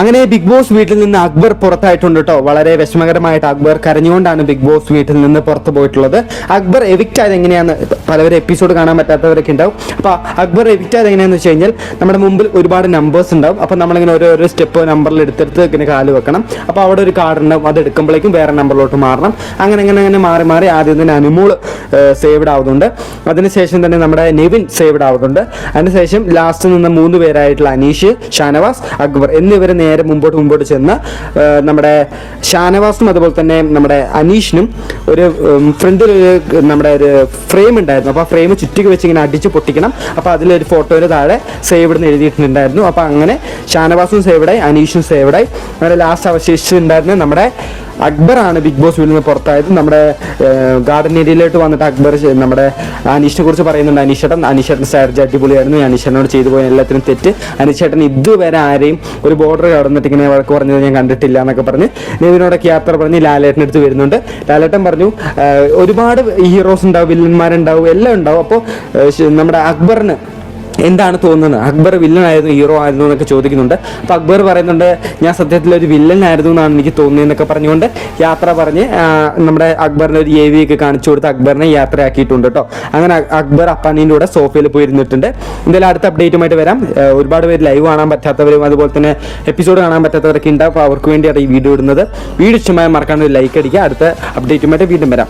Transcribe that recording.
അങ്ങനെ big Boss വീട്ടിൽ നിന്ന് അക്ബർ പുറത്തായിട്ടുണ്ട് കേട്ടോ വളരെ വിഷമകരമായിട്ട് അക്ബർ കരഞ്ഞുകൊണ്ടാണ് ബിഗ് ബോസ് വീട്ടിൽ നിന്ന് പുറത്തു പോയിട്ടുള്ളത്. അക്ബർ എവിക്റ്റ് ആയത് എങ്ങനെയാണ് പലവരും എപ്പിസോഡ് കാണാൻ പറ്റാത്തവരൊക്കെ ഉണ്ടാവും. അപ്പോൾ അക്ബർ എവിക്റ്റ് ആയത് എങ്ങനെയാന്ന് വെച്ച് കഴിഞ്ഞാൽ നമ്മുടെ മുമ്പിൽ ഒരുപാട് നമ്പേഴ്സ് ഉണ്ടാവും. അപ്പോൾ നമ്മളിങ്ങനെ ഓരോരോ സ്റ്റെപ്പ് നമ്പറിൽ എടുത്തെടുത്ത് ഇങ്ങനെ കാൽ വെക്കണം. അപ്പോൾ അവിടെ ഒരു കാർഡ് ഉണ്ടാവും. അത് എടുക്കുമ്പോഴേക്കും വേറെ നമ്പറിലോട്ട് മാറണം. അങ്ങനെ അങ്ങനെ അങ്ങനെ മാറി മാറി ആദ്യം തന്നെ അനുമോൾ സേവ്ഡ് ആവുന്നുണ്ട്. അതിനുശേഷം തന്നെ നമ്മുടെ നെവിൻ സേവ്ഡ് ആവുന്നുണ്ട്. അതിനുശേഷം ലാസ്റ്റ് നിന്ന് മൂന്ന് പേരായിട്ടുള്ള അനീഷ് ഷാനവാസ് അക്ബർ എന്നിവർ നേരെ മുമ്പോട്ട് മുമ്പോട്ട് ചെന്ന് നമ്മുടെ ഷാനവാസും അതുപോലെ തന്നെ നമ്മുടെ അനീഷിനും ഒരു ഫ്രണ്ടിൽ നമ്മുടെ ഒരു ഫ്രെയിം ഉണ്ടായിരുന്നു. അപ്പോൾ ആ ഫ്രെയിം ചുറ്റിക്ക് വെച്ച് ഇങ്ങനെ അടിച്ച് പൊട്ടിക്കണം. അപ്പോൾ അതിലൊരു ഫോട്ടോയിൽ താഴെ സേവ്ഡ് എന്ന് എഴുതിയിട്ടുണ്ടായിരുന്നു. അപ്പോൾ അങ്ങനെ ഷാനവാസും സേവ്ഡായി അനീഷും സേവ്ഡായി അങ്ങനെ ലാസ്റ്റ് അവശേഷിച്ചിട്ടുണ്ടായിരുന്നത് നമ്മുടെ അക്ബറാണ് ബിഗ് ബോസ് വീട്ടിൽ നിന്ന് പുറത്തായത്. നമ്മുടെ ഗാർഡൻ ഏരിയയിലോട്ട് വന്നിട്ട് അക്ബർ നമ്മുടെ അനീഷിനെ കുറിച്ച് പറയുന്നുണ്ട്. അനീഷേട്ടൻ അനീഷേട്ടൻ സ്ട്രാറ്റജി അടിപൊളിയായിരുന്നു അനീഷേട്ടനോട് ചെയ്തു പോയ എല്ലാത്തിനും തെറ്റ്. അനീഷേട്ടൻ ഇതുവരെ ആരെയും ഒരു ബോർഡർ കടന്നിട്ട് ഇങ്ങനെ വഴക്ക് പറഞ്ഞത് ഞാൻ കണ്ടിട്ടില്ല എന്നൊക്കെ പറഞ്ഞ് നെവിനോടൊക്കെ യാത്ര പറഞ്ഞ് ലാലേട്ടന്റെ അടുത്ത് വരുന്നുണ്ട്. ലാലേട്ടൻ പറഞ്ഞു ഒരുപാട് ഹീറോസ് ഉണ്ടാവും വില്ലന്മാരുണ്ടാവും എല്ലാം ഉണ്ടാവും. അപ്പോൾ നമ്മുടെ അക്ബറിന് എന്താണ് തോന്നുന്നത്? അക്ബർ വില്ലൻ ആയിരുന്നു ഹീറോ ആയിരുന്നു എന്നൊക്കെ ചോദിക്കുന്നുണ്ട്. അപ്പോൾ അക്ബർ പറയുന്നുണ്ട് ഞാൻ സത്യത്തിൽ ഒരു വില്ലൻ ആയിരുന്നു എന്നാണ് എനിക്ക് തോന്നിയതെന്നൊക്കെ പറഞ്ഞുകൊണ്ട് യാത്ര പറഞ്ഞ് നമ്മുടെ അക്ബറിന് ഒരു എ വി ഒക്കെ കാണിച്ചു കൊടുത്ത് അക്ബറിനെ യാത്രയാക്കിയിട്ടുണ്ട് കേട്ടോ അങ്ങനെ അക്ബർ അപ്പാനീന്റെ കൂടെ സോഫയിൽ പോയിരുന്നിട്ടുണ്ട്. എന്തായാലും അടുത്ത അപ്ഡേറ്റുമായിട്ട് വരാം. ഒരുപാട് പേര് ലൈവ് കാണാൻ പറ്റാത്തവരും അതുപോലെ തന്നെ എപ്പിസോഡ് കാണാൻ പറ്റാത്തവരൊക്കെ ഉണ്ടാവും. അപ്പോൾ അവർക്ക് വേണ്ടിയാണ് ഈ വീഡിയോ ഇടുന്നത്. വീഡിയോ ഇഷ്ടമായ മറക്കാണ്ട് ലൈക്ക് അടിക്കുക. അടുത്ത അപ്ഡേറ്റുമായിട്ട് വീണ്ടും വരാം.